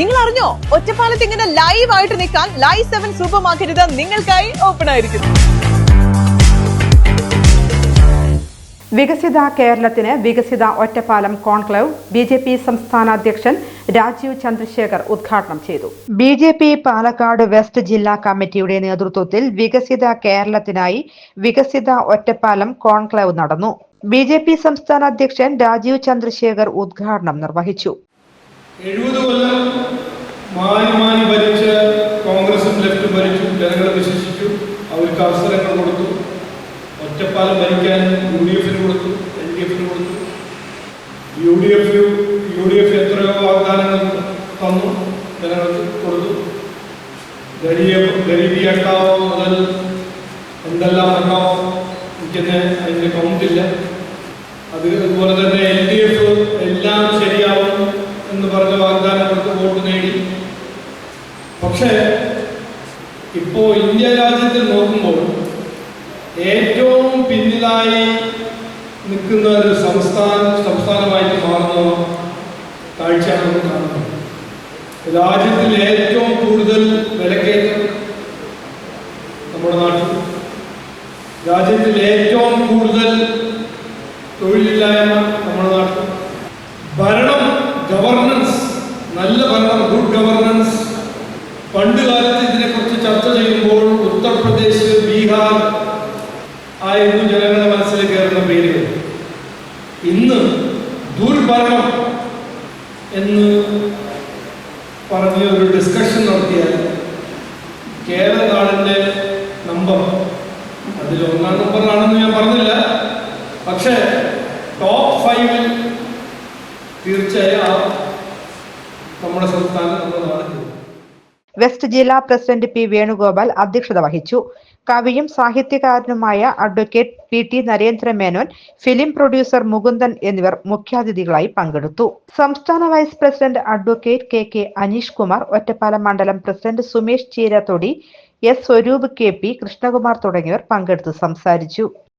നിങ്ങൾ അറിഞ്ഞോ ഒറ്റപ്പാലത്ത് ഇങ്ങനെ ലൈവ് ആയിട്ട് നിൽക്കാൻ ലൈവ് സെവൻ സൂപ്പർ മാർക്കറ്റ് നിങ്ങൾക്കായി ഓപ്പൺ ആയിരിക്കുന്നു. വികസിത കേരളത്തിന് വികസിത Ottapalam conclave B J P സംസ്ഥാന അധ്യക്ഷൻ രാജീവ് ചന്ദ്രശേഖർ ഉദ്ഘാടനം ചെയ്തു. B J P Palakkad west ജില്ലാ കമ്മിറ്റിയുടെ നേതൃത്വത്തിൽ വികസിത കേരളത്തിനായി വികസിത ഒറ്റപ്പാലം കോൺക്ലേവ് നടന്നു. ബി ജെ പി സംസ്ഥാന അധ്യക്ഷൻ രാജീവ് ചന്ദ്രശേഖർ ഉദ്ഘാടനം നിർവഹിച്ചു. എഴുപത് കൊല്ലം മാറി മാറി ഭരിച്ച കോൺഗ്രസും ലെഫ്റ്റും ഭരിച്ചു ജനങ്ങളെ വിശ്വസിച്ചു അവർക്ക് അവസരങ്ങൾ കൊടുത്തു. ഒറ്റപ്പാലം ഭരിക്കാൻ യു ഡി എഫിന് കൊടുത്തു എൽ ഡി എഫിന് കൊടുത്തു. U D F U D F എത്രയോ വാഗ്ദാനങ്ങൾ തന്നു ജനങ്ങൾക്ക് കൊടുത്തു. ഗരീബ് അട്ടാവോ മുതൽ എന്തെല്ലാം ഹട്ടാവോ എനിക്കെന്നെ അതിന്റെ കൗണ്ടില്ല അത് അതുപോലെ തന്നെ എൽ ഡി എഫ് എല്ലാം ശരിയാവും എന്ന് പറഞ്ഞ വാഗ്ദാനം കൊടുത്ത് വോട്ട് നേടി പക്ഷേ ഇപ്പോ ഇന്ത്യ രാജ്യത്തിൽ നോക്കുമ്പോൾ ഏറ്റവും പിന്നിലായി നിൽക്കുന്ന ഒരു സംസ്ഥാന സംസ്ഥാനമായിട്ട് മാറുന്ന കാഴ്ചയാണ് നമ്മൾ കാണുന്നത്. രാജ്യത്തിൽ ഏറ്റവും കൂടുതൽ വിലക്കയറ്റം നമ്മുടെ നാട്ടിൽ. രാജ്യത്തിൽ ഏറ്റവും കൂടുതൽ തൊഴിലില്ലായ്മ നമ്മുടെ നാട്ടിൽ. ഭരണം ഗവർണൻസ് നല്ല ഭരണം ഗുഡ് ഗവർണൻസ് പണ്ട് കാലത്ത് ഇതിനെക്കുറിച്ച് ചർച്ച ചെയ്യുമ്പോൾ ഉത്തർപ്രദേശ് ബീഹാർ ആയിരുന്നു ജനങ്ങളുടെ മനസ്സിൽ കയറുന്ന പേരുകൾ ഇന്ന് ദുർഭരണം എന്ന് പറഞ്ഞ് ഒരു ഡിസ്കഷൻ നടത്തിയാൽ കേരള നമ്പർ അതിൽ ഒന്നാം നമ്പറാണെന്ന് ഞാൻ പറഞ്ഞില്ല പക്ഷേ ടോപ്പ് ഫൈവിൽ തീർച്ചയായും നമ്മുടെ സംസ്ഥാനം. വെസ്റ്റ് ജില്ലാ പ്രസിഡന്റ് പി വേണുഗോപാൽ അധ്യക്ഷത വഹിച്ചു. കവിയും സാഹിത്യകാരനുമായ advocate P T Narendra Menon film producer Mukundan എന്നിവർ മുഖ്യാതിഥികളായി പങ്കെടുത്തു. സംസ്ഥാന vice president advocate K K Aneesh Kumar Ottapalam മണ്ഡലം president Sumesh Cheerathodi S Swaroop K P Krishnakumar തുടങ്ങിയവർ പങ്കെടുത്ത് സംസാരിച്ചു.